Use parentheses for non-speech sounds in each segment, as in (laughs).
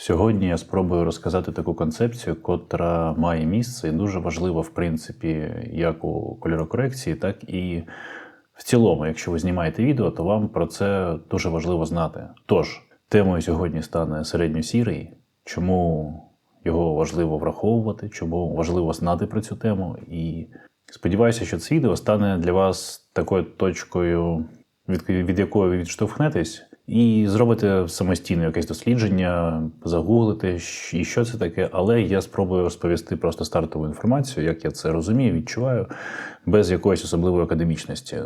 Сьогодні я спробую розказати таку концепцію, котра має місце і дуже важлива, в принципі, як у кольорокорекції, так і в цілому. Якщо ви знімаєте відео, то вам про це дуже важливо знати. Тож, темою сьогодні стане середньосірий, чому його важливо враховувати, чому важливо знати про цю тему. І сподіваюся, що це відео стане для вас такою точкою, від, від якої ви відштовхнетесь, і зробите самостійно якесь дослідження, загуглите, щ- і що це таке. Але я спробую розповісти просто стартову інформацію, як я це розумію, відчуваю, без якоїсь особливої академічності.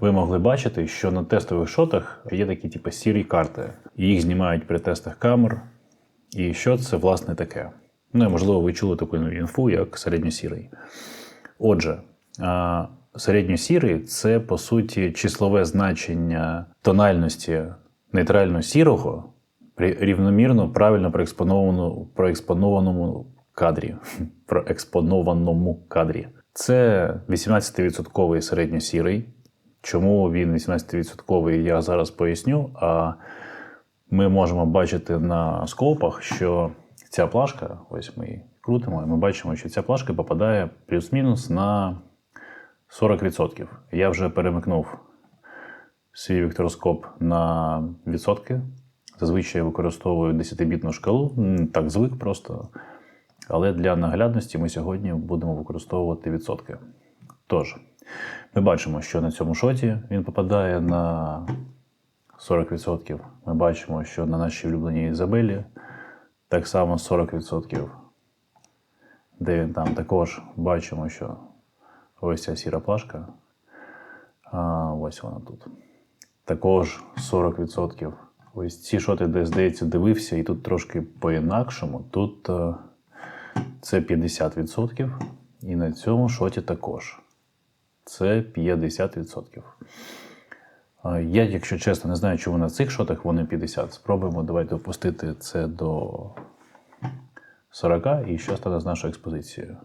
Ви могли бачити, що на тестових шотах є такі, типу, сірі карти, і їх знімають при тестах камер. І що це власне таке? Ну, і, можливо, ви чули таку інфу, як середньосірий. Отже, середньосірий це по суті числове значення тональності нейтрально-сірого при рівномірно правильно проекспонованому, проекспонованому кадрі. (laughs) проекспонованому кадрі. Це 18% середньосірий. Чому він 18% я зараз поясню. А ми можемо бачити на скопах, що ця плашка, ось ми її крутимо, і ми бачимо, що ця плашка попадає плюс-мінус на 40%. Я вже перемикнув свій вектороскоп на відсотки. Зазвичай використовую 10-бітну шкалу, так звик просто. Але для наглядності ми сьогодні будемо використовувати відсотки. Тож, ми бачимо, що на цьому шоті він попадає на 40%. Ми бачимо, що на нашій улюбленій Ізабелі так само 40%. Де він там також бачимо, що ось ця сіра плашка. А, ось вона тут. Також 40%. Ось ці шоти, де, здається, дивився, і тут трошки по-інакшому. Тут е, це 50%. І на цьому шоті також. Це 50%. А Я, якщо чесно, не знаю, чому на цих шотах вони 50. Спробуємо давайте опустити це до 40 і що стане з нашою експозицією.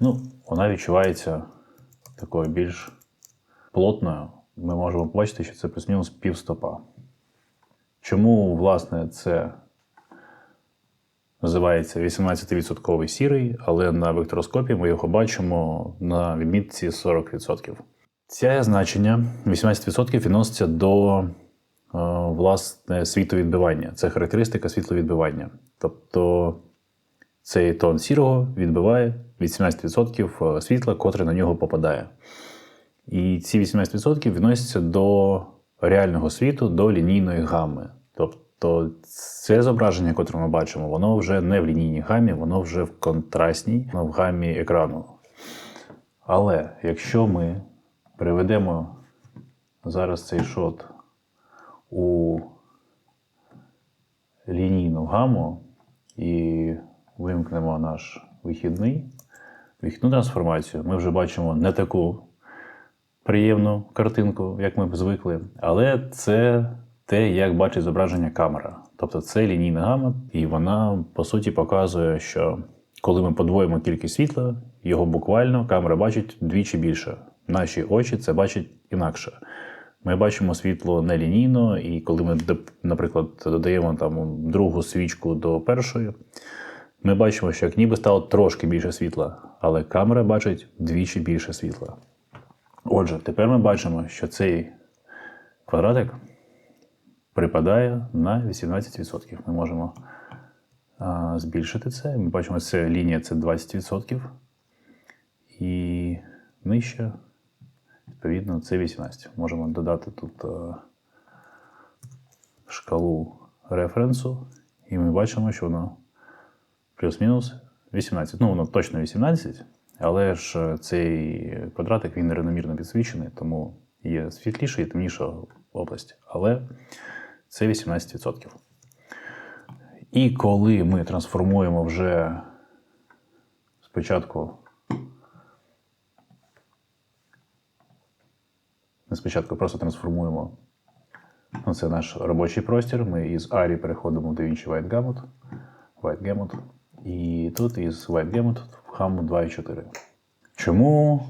Ну, вона відчувається такою більш плотною. Ми можемо побачити, що це плюс-мінус півстопа. Чому, власне, це називається 18% сірий, але на вектороскопі ми його бачимо на відмітці 40%. Це значення 18% відноситься до е, власне світловідбивання. Це характеристика світловідбивання. Тобто цей тон сірого відбиває 18% світла, котре на нього попадає. І ці 18% відносяться до реального світу, до лінійної гами. Тобто це зображення, яке ми бачимо, воно вже не в лінійній гамі, воно вже в контрастній, воно в гамі екрану. Але якщо ми переведемо зараз цей шот у лінійну гаму і вимкнемо наш вихідний, вихідну трансформацію, ми вже бачимо не таку приємну картинку, як ми б звикли, але це те, як бачить зображення камера. Тобто це лінійна гама, і вона по суті показує, що коли ми подвоїмо кількість світла, його буквально камера бачить двічі більше. Наші очі це бачать інакше. Ми бачимо світло нелінійно, і коли ми, наприклад, додаємо там другу свічку до першої, ми бачимо, що як ніби стало трошки більше світла, але камера бачить двічі більше світла. Отже, тепер ми бачимо, що цей квадратик припадає на 18%. Ми можемо а, збільшити це. Ми бачимо, що лінія це 20%. І нижче, відповідно, це 18%. Можемо додати тут а, шкалу референсу, і ми бачимо, що воно плюс-мінус 18. Ну, воно точно 18, але ж е, цей квадратик він нерівномірно підсвічений, тому є світліша і темніша область. Але це 18%. І коли ми трансформуємо вже спочатку. Не спочатку просто трансформуємо. Ну, це наш робочий простір. Ми із ARI переходимо в DaVinci White Gamut. White Gamut. І тут із White Gamut в HAM 2.4. Чому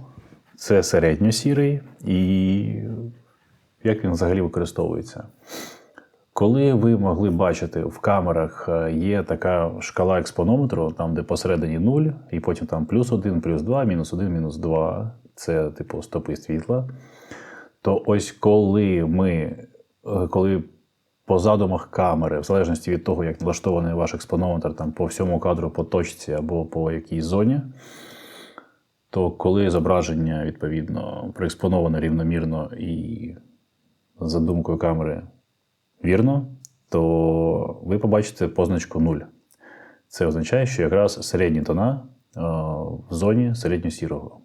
це середньосірий і як він взагалі використовується? Коли ви могли бачити в камерах, е, є така шкала експонометру, там де посередині 0, і потім там плюс 1, плюс 2, мінус 1, мінус 2, це типу стопи світла. То ось коли ми, е, коли по задумах камери, в залежності від того, як налаштований ваш експонометр там, по всьому кадру по точці або по якійсь зоні, то коли зображення відповідно проекспоноване рівномірно і за думкою камери вірно, то ви побачите позначку 0. Це означає, що якраз середні тона е, в зоні середньо-сірого.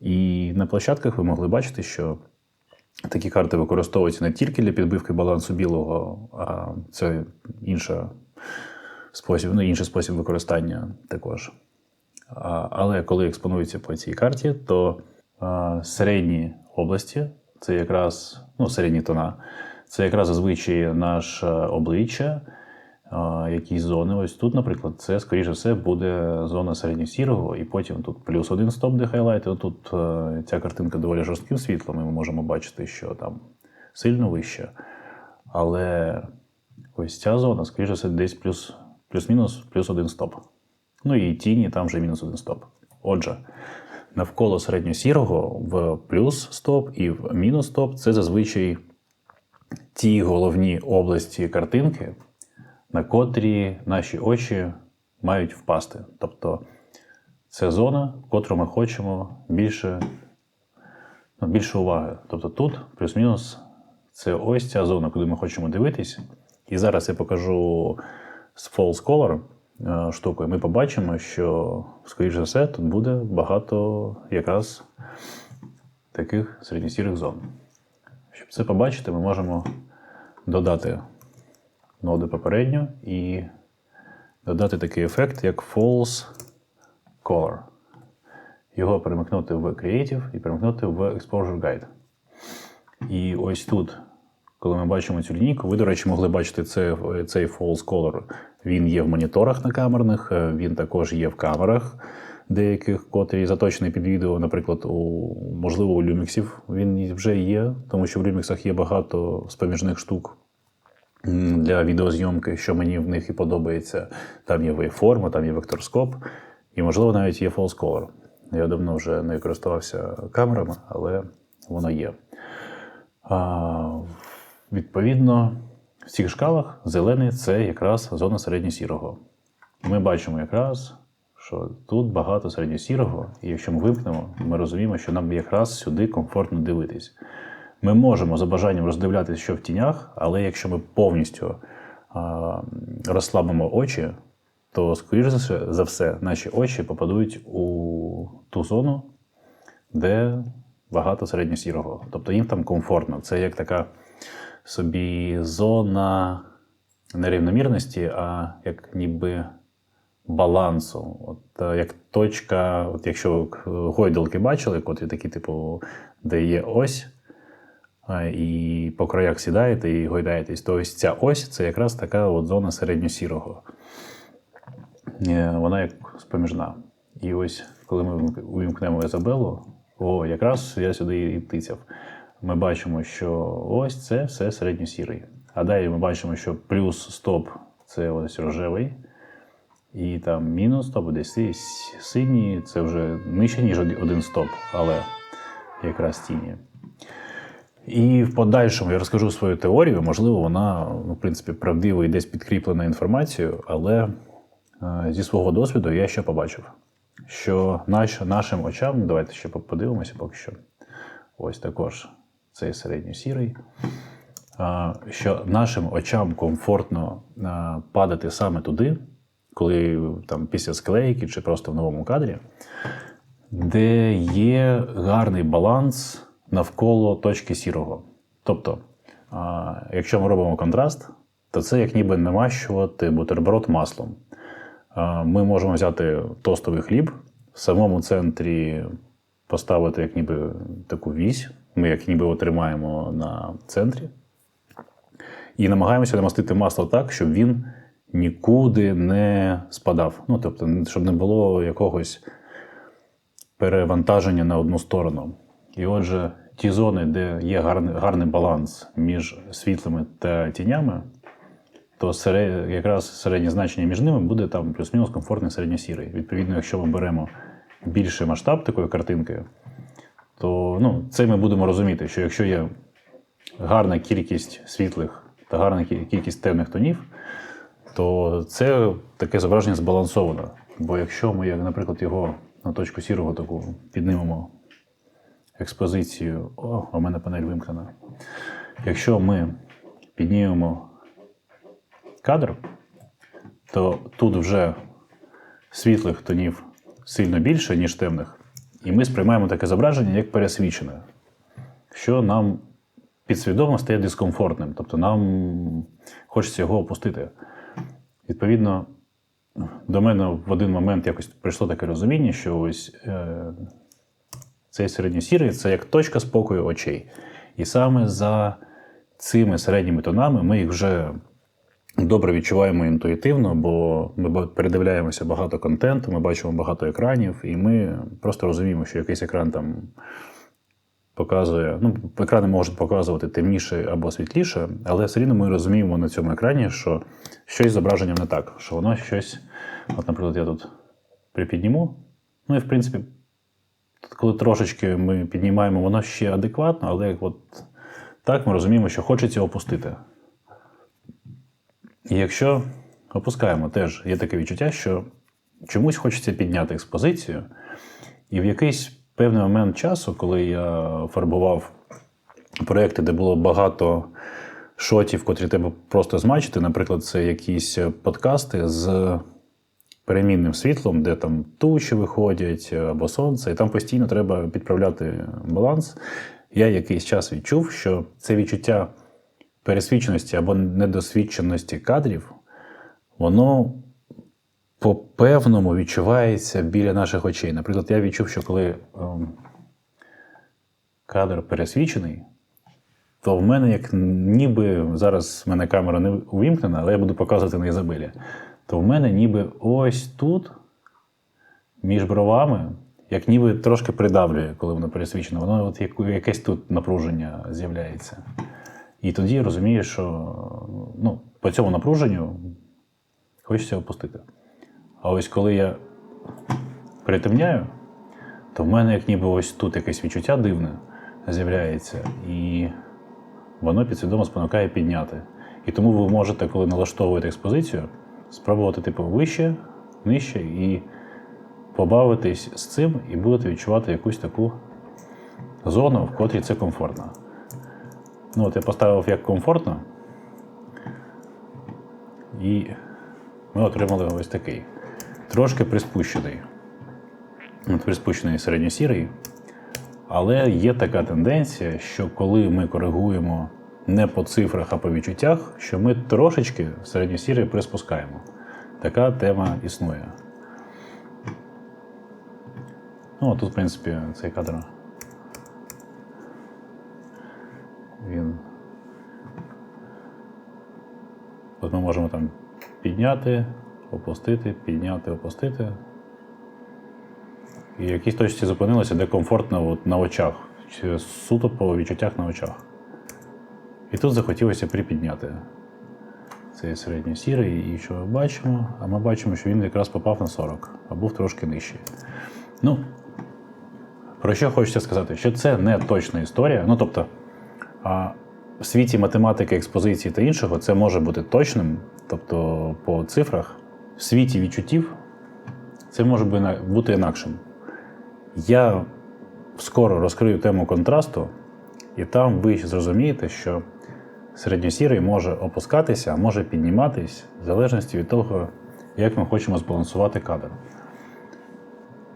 І на площадках ви могли бачити, що такі карти використовуються не тільки для підбивки балансу білого, а це інша спосіб, ну, інший спосіб використання також. А, Але коли експонуються по цій карті, то а, середні області, це якраз ну, середні тона, це якраз зазвичай наше обличчя, якісь зони. Ось тут, наприклад, це, скоріше все, буде зона середньосірого, і потім тут плюс один стоп, де хайлайт. Тут е, ця картинка доволі жорстким світлом, і ми можемо бачити, що там сильно вище. Але ось ця зона, скоріше все, десь плюс, плюс-мінус плюс один стоп. Ну і тіні там вже мінус один стоп. Отже, навколо середньосірого в плюс стоп і в мінус стоп це зазвичай ті головні області картинки, на котрі наші очі мають впасти. Тобто це зона, в котру ми хочемо більше, ну, більше уваги. Тобто тут плюс-мінус це ось ця зона, куди ми хочемо дивитись. І зараз я покажу з False Color е, штукою. Ми побачимо, що, скоріш за все, тут буде багато якраз таких середньосірих зон. Щоб це побачити, ми можемо додати ноди попередньо і додати такий ефект, як False Color. Його перемикнути в Creative і перемикнути в Exposure Guide. І ось тут, коли ми бачимо цю лінійку, ви, до речі, могли бачити це, цей false color. Він є в моніторах на камерних, е, він також є в камерах деяких, котрі заточений під відео, наприклад, у, можливо, у Lumix він вже є, тому що в Lumix є багато споміжних штук для відеозйомки, що мені в них і подобається. Там є вейформа, там є векторскоп, і, можливо, навіть є false color. Я давно вже не користувався камерами, але воно є. А, відповідно, в цих шкалах зелений це якраз зона середньосірого. Ми бачимо якраз, що тут багато середньосірого, і якщо ми вимкнемо, ми розуміємо, що нам якраз сюди комфортно дивитись. Ми можемо за бажанням роздивлятися, що в тінях, але якщо ми повністю а, розслабимо очі, то, скоріш за все- наші очі попадуть у ту зону, де багато середньосірого. Тобто їм там комфортно. Це як така собі зона нерівномірності, а як ніби балансу. От е, як точка, от якщо ви гойдалки бачили, котрі такі, типу, де є ось, і по краях сідаєте і гойдаєтесь, то ось ця ось це якраз така от зона середньосірого. Е, Вона як споміжна. І ось коли ми увімкнемо Ізабелу, о, якраз я сюди і тицяв. Ми бачимо, що ось це все середньосірий. А далі ми бачимо, що плюс стоп це ось рожевий. І там мінус стоп, десь синій, це вже нижче, ніж один стоп, але якраз тіні. І в подальшому я розкажу свою теорію. Можливо, вона, ну, в принципі, правдиво і десь підкріплена інформацією, але е, зі свого досвіду я ще побачив, що наш, нашим очам, ну, давайте ще подивимося поки що. Ось також цей середньо-сірий. Що нашим очам комфортно падати саме туди, коли там після склейки чи просто в новому кадрі, де є гарний баланс навколо точки сірого. Тобто, якщо ми робимо контраст, то це як ніби намащувати бутерброд маслом. Ми можемо взяти тостовий хліб, в самому центрі поставити як ніби таку вісь. Ми як ніби його тримаємо на центрі. І намагаємося намастити масло так, щоб він нікуди не спадав. Ну, тобто, щоб не було якогось перевантаження на одну сторону. І отже, ті зони, де є гарний, гарний баланс між світлими та тінями, то серед, якраз середнє значення між ними буде там плюс-мінус комфортний середньосірий. Відповідно, якщо ми беремо більший масштаб такої картинки, то ну, це ми будемо розуміти, що якщо є гарна кількість світлих та гарна кількість темних тонів, то це таке зображення збалансоване. Бо якщо ми, як, наприклад, його на точку сірого таку піднімемо експозицію, о, у мене панель вимкнена. Якщо ми піднімемо кадр, то тут вже світлих тонів сильно більше, ніж темних. І ми сприймаємо таке зображення як пересвічене, що нам підсвідомо стає дискомфортним. Тобто нам хочеться його опустити. Відповідно, до мене в один момент якось прийшло таке розуміння, що ось е, цей середньосірий це як точка спокою очей. І саме за цими середніми тонами ми їх вже добре відчуваємо інтуїтивно, бо ми передивляємося багато контенту, ми бачимо багато екранів, і ми просто розуміємо, що якийсь екран там показує. Ну, екрани можуть показувати темніше або світліше, але все рівно ми розуміємо на цьому екрані, що щось з зображенням не так, що воно щось. От, наприклад, я тут припідніму. Ну і в принципі, коли трошечки ми піднімаємо, воно ще адекватно, але як от так ми розуміємо, що хочеться опустити. І якщо опускаємо, теж є таке відчуття, що чомусь хочеться підняти експозицію, і в якийсь певний момент часу, коли я фарбував проекти, де було багато шотів, котрі треба просто змачити, наприклад, це якісь подкасти з перемінним світлом, де там тучі виходять або сонце, і там постійно треба підправляти баланс. Я якийсь час відчув, що це відчуття пересвідченості або недосвідченості кадрів, воно по-певному відчувається біля наших очей. Наприклад, я відчув, що коли ем, кадр пересвічений, то в мене як ніби зараз в мене камера не увімкнена, але я буду показувати на Ізабелі. То в мене ніби ось тут, між бровами, як ніби трошки придавлює, коли воно пересвічено. Воно от якесь тут напруження з'являється. І тоді розумієш, що ну, по цьому напруженню хочеться опустити. А ось коли я притемняю, то в мене як ніби ось тут якесь відчуття дивне з'являється, і воно підсвідомо спонукає підняти. І тому ви можете, коли налаштовуєте експозицію, спробувати типу вище, нижче і побавитись з цим, і будете відчувати якусь таку зону, в котрій це комфортно. Ну, от я поставив як комфортно. І ми отримали ось такий. Трошки приспущений. От приспущений середньосірий. Але є така тенденція, що коли ми коригуємо не по цифрах, а по відчуттях, що ми трошечки середньосірий приспускаємо. Така тема існує. Ну, тут, в принципі, цей кадр. Він. От ми можемо там підняти, опустити, підняти, опустити. І в якійсь точці зупинилося, де комфортно от на очах, суто по відчуттях на очах. І тут захотілося припідняти цей середній сірий, і що ми бачимо? А ми бачимо, що він якраз попав на 40, а був трошки нижчий. Ну, про що хочеться сказати? Що це не точна історія. Ну, тобто, в світі математики, експозиції та іншого це може бути точним, тобто по цифрах. В світі відчуттів це може бути інакшим. Я скоро розкрию тему контрасту, і там ви зрозумієте, що середньосірий може опускатися, а може підніматись, в залежності від того, як ми хочемо збалансувати кадр.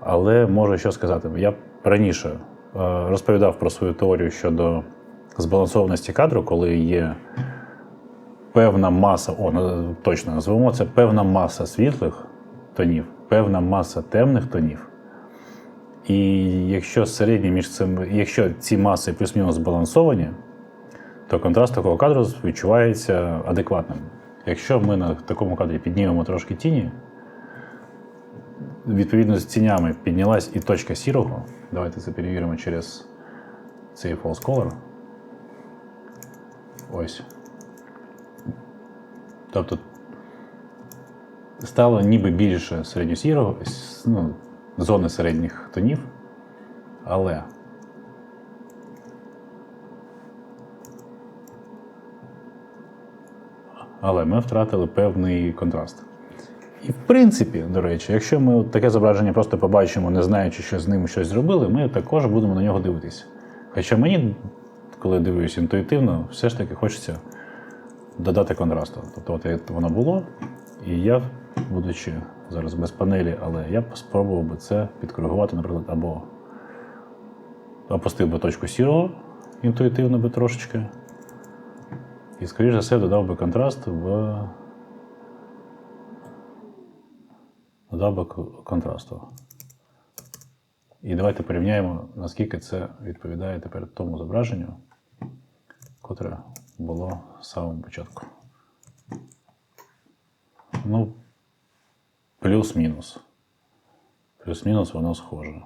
Але можу що сказати. Я раніше е, розповідав про свою теорію щодо збалансованості кадру, коли є певна маса, о, точно назвемо це певна маса світлих тонів, певна маса темних тонів. І якщо середні між цим, якщо ці маси плюс-мінус збалансовані, то контраст такого кадру відчувається адекватним. Якщо ми на такому кадрі піднімемо трошки тіні, відповідно з тінями піднялась і точка сірого. Давайте це перевіримо через цей false color. Ось. Тобто стало ніби більше середньосірого, ну, зони середніх тонів, але але ми втратили певний контраст. І в принципі, до речі, якщо ми таке зображення просто побачимо, не знаючи, що з ним щось зробили, ми також будемо на нього дивитися. Хоча мені, коли дивлюсь інтуїтивно, все ж таки хочеться додати контрасту. Тобто, от воно було, і я, будучи зараз без панелі, але я спробував би це підкоригувати, наприклад, або опустив би точку сірого інтуїтивно би трошечки. І, скоріш за все, додав би контраст в. Додав би контрасту. І давайте порівняємо, наскільки це відповідає тепер тому зображенню, котре було з самого початку. Ну, плюс-мінус. Плюс-мінус воно схоже.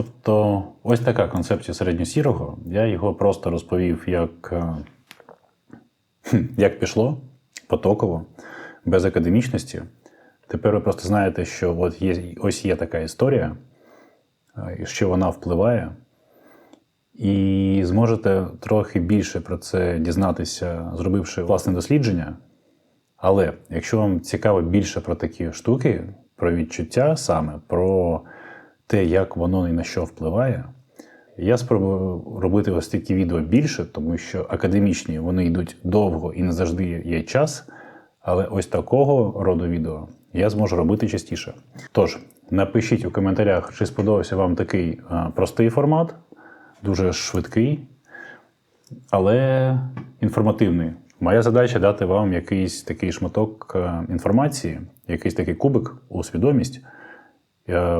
Тобто, ось така концепція середньосірого. Я його просто розповів, як, е, як пішло, потоково, без академічності. Тепер ви просто знаєте, що от є, ось є така історія, е, і що вона впливає. І зможете трохи більше про це дізнатися, зробивши власне дослідження. Але якщо вам цікаво більше про такі штуки, про відчуття саме, про те, як воно і на що впливає, я спробую робити ось такі відео більше, тому що академічні вони йдуть довго і не завжди є час. Але ось такого роду відео я зможу робити частіше. Тож, напишіть у коментарях, чи сподобався вам такий простий формат, дуже швидкий, але інформативний. Моя задача дати вам якийсь такий шматок інформації, якийсь такий кубик у свідомість,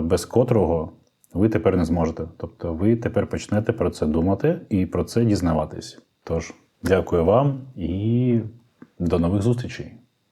без котрого ви тепер не зможете. Тобто ви тепер почнете про це думати і про це дізнаватись. Тож, дякую вам і до нових зустрічей.